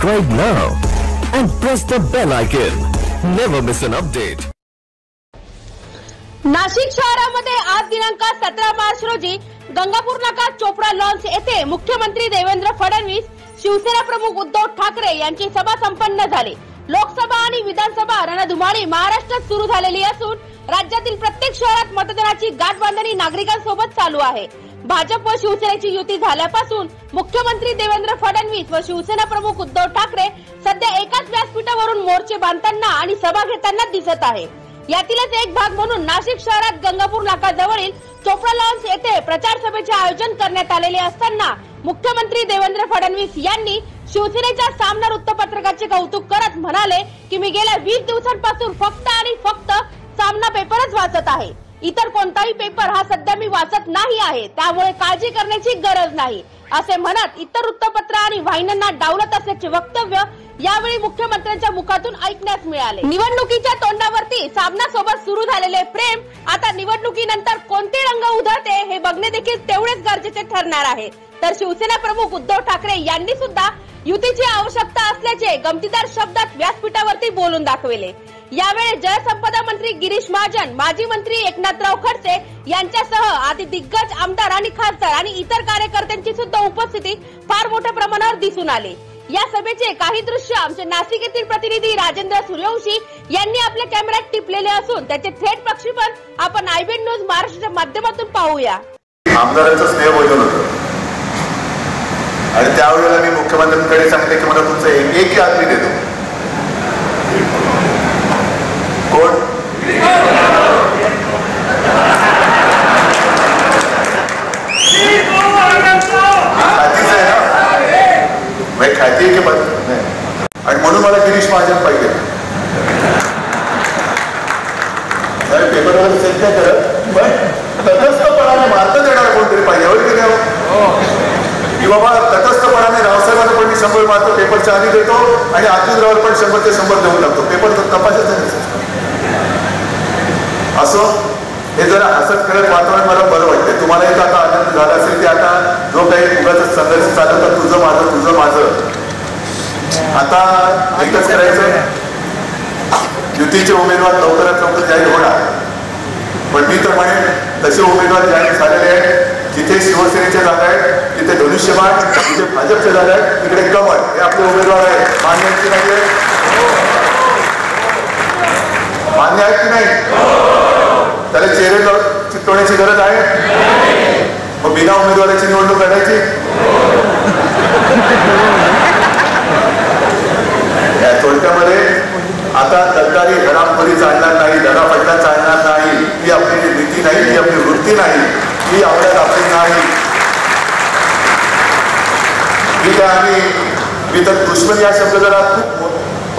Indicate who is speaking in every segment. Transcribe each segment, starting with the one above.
Speaker 1: Subscribe now and press the bell icon. Never miss an update.
Speaker 2: Nashik शहरामध्ये आज दिनांक सतरा मार्च रोजी गंगापूर नाका चोपडा लॉन्स येथे मुख्यमंत्री देवेंद्र फडणवीस शिवसेना प्रमुख उद्धव ठाकरे यांची सभा संपन्न झाली लोकसभा आणि विधानसभा रणधुमाळी महाराष्ट्रात सुरू झालेली असून राज्यातील प्रत्येक शहरात मतदानाची गाठ बांधणी नागरिकांसोबत चालू आहे भाजप व शिवसेनेची युती झाल्यापासून मुख्यमंत्री देवेंद्र फडणवीस व शिवसेना प्रमुख उद्धव ठाकरे सध्या एकाच व्यासपीठावरून मोर्चे बांधताना आणि सभा घेताना दिसत आहे. यातीलच एक भाग म्हणून नाशिक शहरात गंगापूर नाकाजवळील चोपडा लॉन्स येथे प्रचार सभेचे आयोजन करण्यात आलेले असताना मुख्यमंत्री देवेंद्र फडणवीस यांनी शिवसेनेच्या सामना वृत्तपत्रकाचे कौतुक करत म्हणाले की मी गेल्या वीस दिवसांपासून फक्त आणि फक्त सामना पेपरच वाचत आहे. इतर कोणताही पेपर हा सध्या मी वाचत नाही आहे. त्यामुळे काळजी करण्याची गरज नाही. असे म्हणत इतर वृत्तपत्र आणि वाहिन्यांना डावलत असल्याचे वक्तव्य यावेळी मुख्यमंत्र्यांच्या मुखातून ऐकण्यास मिळाले. निवडणुकीच्या तोंडावरती सामना सोबत सुरू झालेले प्रेम आता निवडणुकीनंतर कोणते रंग उधळते हे बघणे देखील तेवढेच गरजेचे ठरणार आहे. तर शिवसेना प्रमुख उद्धव ठाकरे यांनी सुद्धा युतीची आवश्यकता असल्याचे गमतीदार शब्दात व्यासपीठावरती बोलून दाखविले. यावेळी जलसंपदा मंत्री गिरीश महाजन माजी मंत्री एकनाथराव खडसे यांच्यासह आदी दिग्गज आमदार आणि खासदार आणि इतर कार्यकर्त्यांची सुद्धा उपस्थिती फार मोठ्या प्रमाणावर दिसून आली. या सभेचे काही दृश्य आमचे नाशिक येथील प्रतिनिधी राजेंद्र सूर्यवंशी यांनी आपल्या कॅमेऱ्यात टिपलेले असून त्याचे थेट प्रक्षेपण आपण आयबीएन न्यूज महाराष्ट्राच्या माध्यमातून पाहूया.
Speaker 3: आमदारांचं स्नेहभोजन होतं. आणि त्यावेळेला मी मुख्यमंत्र्यांकडे सांगितले की मला तुमचं एक आदमी देतो कोण खातीच आहे ना म्हणजे खाती की नाही. आणि म्हणून मला गिरीश महाजन पाहिजे. पेपरवर सेट करत पण तटस्थपणाने मार्ग देणार कोणतरी पाहिजे होय की नाही? हो? की बाबा तटस्थपणाने रावसाहेबांना पण मी शंभर मारतो पेपरच्या आधी देतो आणि अतुलरावर पण शंभर ते शंभर देऊन लागतो पेपर तर तपासच नाही असं हे जरा हसत खेळत वातावरण मला बरं वाटतंय. तुम्हाला एक आता आनंद झाला असेल की आता जो काही उगाच संघर्ष चालवता तुझं माझं तुझं माझं. आता एकच करायचं. युतीचे उमेदवार लवकरात लवकर जाहीर होणार. पण मी तर म्हणेन तसे उमेदवार जाहीर झालेले आहेत जिथे शिवसेनेच्या जागा आहेत तिथे धनुष्यबाण जिथे भाजपच्या जागा आहेत तिकडे कमळ हे आपले उमेदवार आहेत. मान्य आहेत की नाही मान्य आहेत की नाही? त्याला चेहरे चितवण्याची गरज आहे? मग बिना उमेदवाराची निवडणूक लढायची? या थोडक्यामध्ये आता सरकारी हरामखोरी चालणार नाही धडापट्टा चालणार नाही. ही आपली जी नीती नाही ही आपली वृत्ती नाही ही आवडत आपली नाही. मी काय आम्ही मी तर दुश्मन या शब्द जरा खूप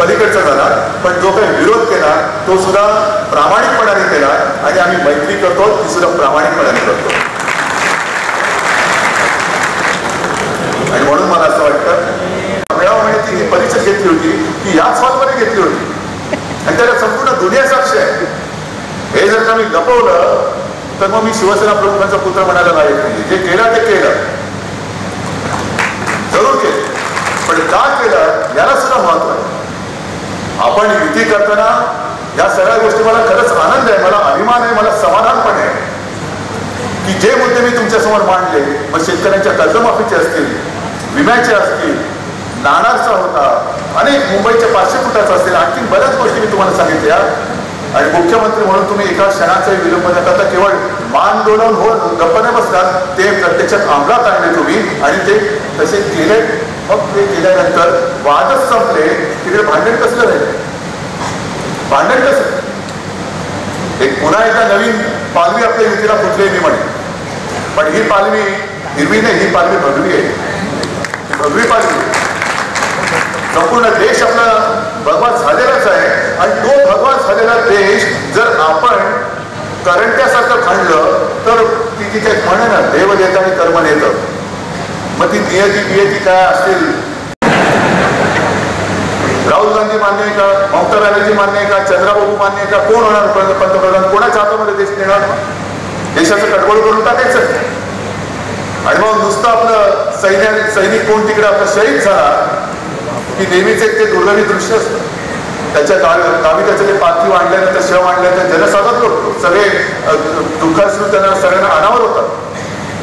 Speaker 3: पलीकडचा झाला पण जो काही विरोध केला तो सुद्धा प्रामाणिकपणाने केला आणि आम्ही मैत्री करतो ती सुद्धा प्रामाणिकपणाने करतो. आणि म्हणून मला असं वाटतं मेळावण्याची ही परिषद घेतली होती ती याच हॉलमध्ये घेतली होती. आणि त्याला संपूर्ण दुनिया साक्ष आहे. हे जर का मी लपवलं तर मग मी शिवसेना प्रमुखांचा पुत्र म्हणायला लायक नाही. जे केलं ते केलं. जरूर केलं. पण का केलं याला सुद्धा महत्त्व आहे. आपण युती करताना या सगळ्या गोष्टी मला खरंच आनंद आहे मला अभिमान आहे मला समाधान पण आहे. की जे मुद्दे मी तुमच्यासमोर मांडले मग शेतकऱ्यांच्या कर्जमाफीचे असतील विम्याचे असतील नाणारचा होता अनेक मुंबईच्या पाचशे फुटाचा असतील आणखी बऱ्याच गोष्टी मी तुम्हाला सांगितल्या. आणि मुख्यमंत्री म्हणून तुम्ही एका क्षणाचाही विलंब न करता केवळ मान डोलवून हो गप्पने बसतात ते प्रत्यक्षात अंमलात आणले तुम्ही आणि ते तसे केले मग ते केल्यानंतर वादच संपले तिकडे भांडण कसलं नाही? भांडण कसं? एक पुन्हा एकदा नवीन पालवी आपल्या युतीला फुटले मी म्हणे पण ही पालवी हिरवी नाही ही पालवी भगवी आहे. भगवी पालवी. संपूर्ण देश आपला भगवान झालेलाच आहे. आणि तो भगवान झालेला देश जर आपण करंट्यासारखं खणलं तर ती तिथे म्हणणं ना देव देत आणि कर्म नेतं मग ती नियती बियती काय असतील. राहुल गांधी मान्य आहे का? ममता बॅनर्जी मान्य आहे का? चंद्राबाबू मान्य आहे का? कोण होणार पंत- पंतप्रधान? कोणाच्या हातामध्ये देश नेणार देशाचं कडबड करून टाकायचं. आणि मग नुसतं आपलं सैन्य सैनिक कोण तिकडे आपला शहीद झाला की नेहमीच एक ते दुर्लभी दृश्य असतं. त्याच्या गावी गावी त्याचं ते पार्थिव आणल्यानंतर शव आणल्यानंतर जनसागत करतो सगळे दुःखाश्रू त्यांना सगळ्यांना अनावर होतात.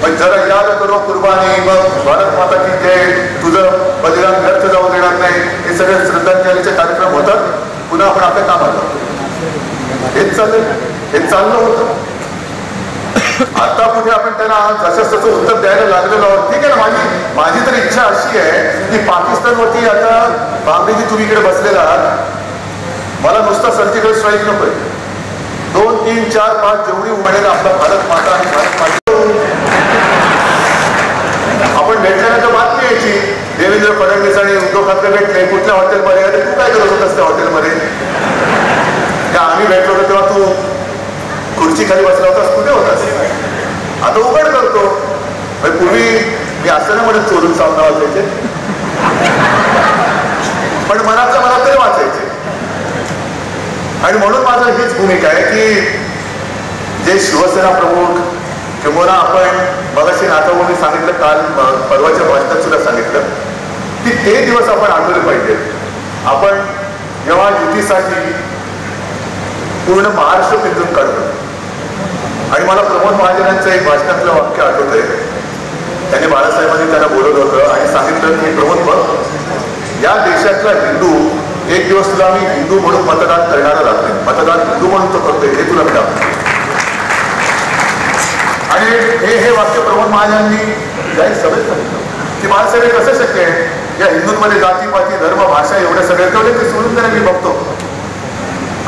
Speaker 3: पण जरा याद करो कुर्बानी मग भारत माता की जय. तुझं बलिदान व्यर्थ जाऊ देणार नाही. हे सगळे श्रद्धांजलीचे कार्यक्रम होतात. पुन्हा आपण आपल्या कामात हेच चालेल हे चाललं होतं. आता पुढे आपण त्यांना जसं तसं उत्तर द्यायला लागलेलो आहोत. ठीक आहे ना माझी माझी तर इच्छा अशी आहे की पाकिस्तानवरती आता बांगडेजी तुम्ही इकडे बसलेला आहात. मला नुसता सर्जिकल स्ट्राईक नकोय. दोन तीन चार पाच जेवढी उमेदेल आपला भारत माता आणि भारत माता आपण भेटल्यानंतर बातमी यायची. देवेंद्र फडणवीस आणि उद्धव ठाकरे भेटले. कुठल्या हॉटेलमध्ये? अरे तू काय करत होतास त्या हॉटेलमध्ये? का आम्ही भेटलो होतो तेव्हा तू खुर्ची खाली बसला होतास? कुठे होतास? आता उघड करतो. म्हणजे पूर्वी मी असं नाही म्हणत चोरून सामना वाचायचे. पण मनातल्या मनात तरी वाचायचे. आणि म्हणून माझं हीच भूमिका आहे की जे शिवसेना प्रमुख किंवा आपण मगाशी नाथाभाऊनी सांगितलं काल परवाच्या भाषणात सुद्धा सांगितलं की ते दिवस आपण आणले पाहिजे. आपण जेव्हा युतीसाठी पूर्ण महाराष्ट्र पिंजून काढतो. आणि मला प्रमोद महाजनांचं एक भाषणातलं वाक्य आठवतंय. त्यांनी बाळासाहेबांनी त्यांना बोलवलं होतं आणि सांगितलं की प्रमोद बघ या देशातला हिंदू एक दिवस तुला मी हिंदू म्हणून मतदान करणारा राहते मतदान हिंदू म्हणून तो करतोय हे तुला मी दाखवतो आणि हे हे वाक्य प्रमोद महाजनांनी जाहीर सभेत सांगितलं. की बाळासाहेब कसं शक्य आहे या हिंदूंमध्ये जातीपाती धर्म भाषा एवढ्या सगळे तेवढे ते सोडून त्याने मी बघतो.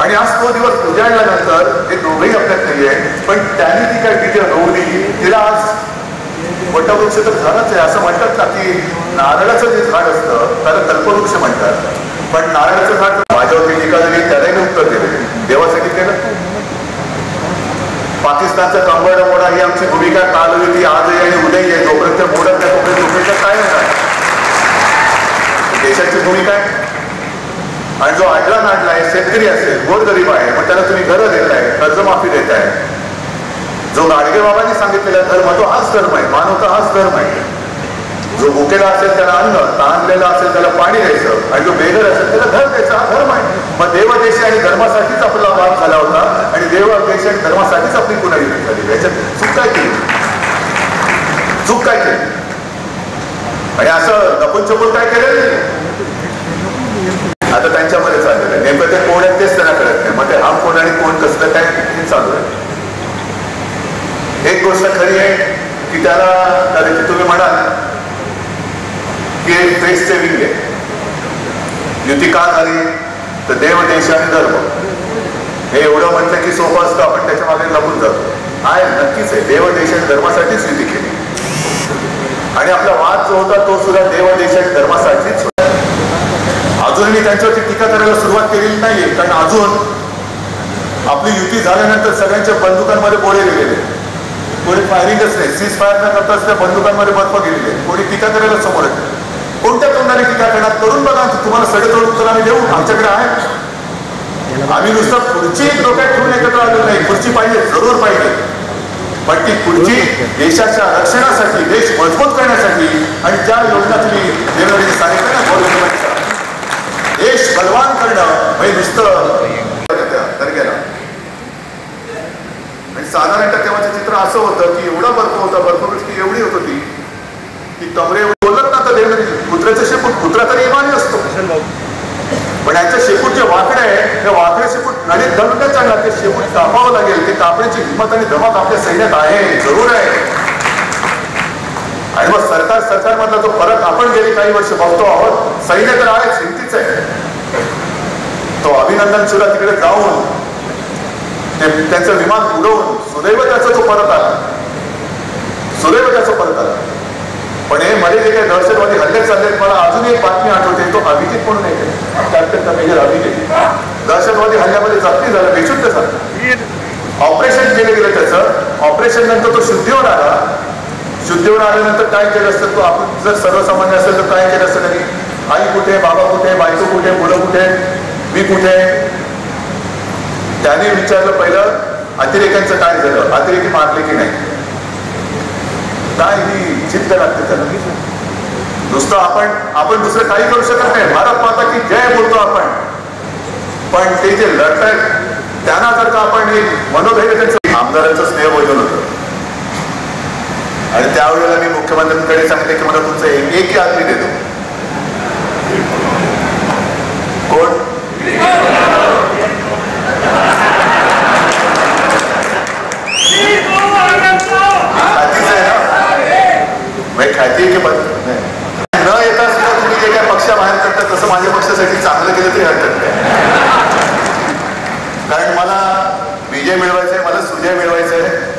Speaker 3: आणि आज तो दिवस उजाडल्यानंतर हे दोघंही आपल्यात नाही आहे पण त्यांनी ती काय विजय दिली तिला आज वटवृक्ष तर झालंच आहे असं म्हणतात ना की नारळाचं जे झाड असतं त्याला कल्पवृक्ष म्हणतात. पण नारळाचं झाड माझ्यावरती टीका झाली त्यालाही उत्तर दिले. देवासाठी केलं? पाकिस्तानचा कंबळ मोडा ही आमची भूमिका काल होती ती आजही आणि उद्याही आहे. जोपर्यंत मोडत नाही तोपर्यंत भूमिका काय होणार? देशाची भूमिका आहे. आणि जो आडला नाडला आहे शेतकरी असेल गोरगरीब आहे पण त्याला तुम्ही घरं देताय कर्जमाफी देताय. जो गाडगे बाबांनी सांगितलेला धर्म तो हाच धर्म आहे मानवता हाच धर्म आहे. जो भुकेला असेल त्याला अन्न ताणलेला असेल त्याला पाणी द्यायचं आणि जो बेघर असेल त्याला घर द्यायचा हा धर्म आहे. मग देवदेशी आणि धर्मासाठीच आपला वाद झाला होता आणि देव देश आणि धर्मासाठी आपली याच्यात चूक काय केली चूक काय केली आणि असं लपून छपून काय केलेलं आता त्यांच्यामध्ये चाललेलं आहे नेमकं ते कोण आहे तेच त्यांना कळत नाही मग ते हा कोण आणि कोण कसलं काय हे चालू आहे एक गोष्ट खरी आहे की त्याला कदाचित तुम्ही म्हणाल की एक फेस सेविंग आहे युती का झाली तर देव देश आणि धर्म हे एवढं म्हटलं की सोपं असतं आपण त्याच्यामागे लपून जातो आहे नक्कीच आहे. देव देश आणि धर्मासाठीच युती केली आणि आपला वाद जो होता तो सुद्धा देव देश आणि धर्मासाठीच होता. अजून मी त्यांच्यावरती टीका करायला सुरुवात केलेली नाहीये. कारण अजून आपली युती झाल्यानंतर सगळ्यांच्या बंदुकांमध्ये गोळे गेलेले कोणी फायरिंगच नाही. सीज फायर न करताच त्या बंदुकांमध्ये बर्फ गेलेले कोणी टीका करायला समोर येते कोणत्या तोंडाने टीका करणार? करून बघा तुम्हाला सडेतोड उत्तर आम्ही देऊ. आमच्याकडे आहे आम्ही नुसतं खुर्ची डोक्यात ठेवून एकत्र आलेलो नाही. खुर्ची पाहिजे जरूर पाहिजे. पण ती खुर्ची देशाच्या रक्षणासाठी देश मजबूत करण्यासाठी आणि ज्या योजना तुम्ही ना गव्हर्नमेंटच्या देश बलवान करणं म्हणजे नुसतं दर्ग्याला. आणि साधारणतः तेव्हाचं चित्र असं होतं की एवढा बर्फ होता बर्फवृष्टी एवढी होत होती की कमरे बोलत ना तर देवेंद्रजी कुत्र्याचं शेपूट कुत्रा तरी इमानी असतो पण यांचं शेपूट जे वाकडे आहे ते वाकडे शेपूट नदीत घालून नाही चालणार ते लागेल. की कापण्याची हिंमत आणि धमक आपल्या सैन्यात आहे. जरूर आहे. आणि मग सरकार सरकार मधला जो फरक आपण गेली काही वर्ष बघतो आहोत सैन्य तर आहे हिमतीच आहे. तो अभिनंदन सुद्धा तिकडे जाऊन ते त्यांचं विमान उडवून सुदैव त्याचा तो परत आला. सुदैव त्याचा परत आला. पण हे मध्ये जे काही दहशतवादी हल्ले चाललेत मला अजून एक बातमी आठवते तो अभिजित म्हणून आहे. मेजर अभिजित दहशतवादी हल्ल्यामध्ये जखमी झाला बेशुद्ध झाला. ऑपरेशन केलं गेलं त्याचं. ऑपरेशन नंतर तो शुद्धीवर आला. शुद्धीवर आल्यानंतर काय केलं असतं तो आपण जर सर्वसामान्य असेल तर काय केलं असतं त्यांनी? आई कुठे बाबा कुठे बायको कुठे मुलं कुठे मी कुठे? त्याने विचारलं पहिलं अतिरेक्यांचं काय झालं? अतिरेकी मारले की नाही? काय ही जिद्द लागते त्याला
Speaker 4: नुसतं आपण आपण दुसरं काही करू शकत नाही. भारत माता की जय बोलतो आपण. पण ते जे लढतायत त्यांना जर का आपण एक मनोधैर्य त्यांचं आमदारांचं स्नेह बोललं होतं आणि त्यावेळेला मी मुख्यमंत्र्यांकडे सांगितलं की मला तुमचं एक आदमी देतो. माझ्या पक्षासाठी चांगलं केलं तरी हरकत नाही. कारण मला विजय मिळवायचा आहे मला सुजय मिळवायचा आहे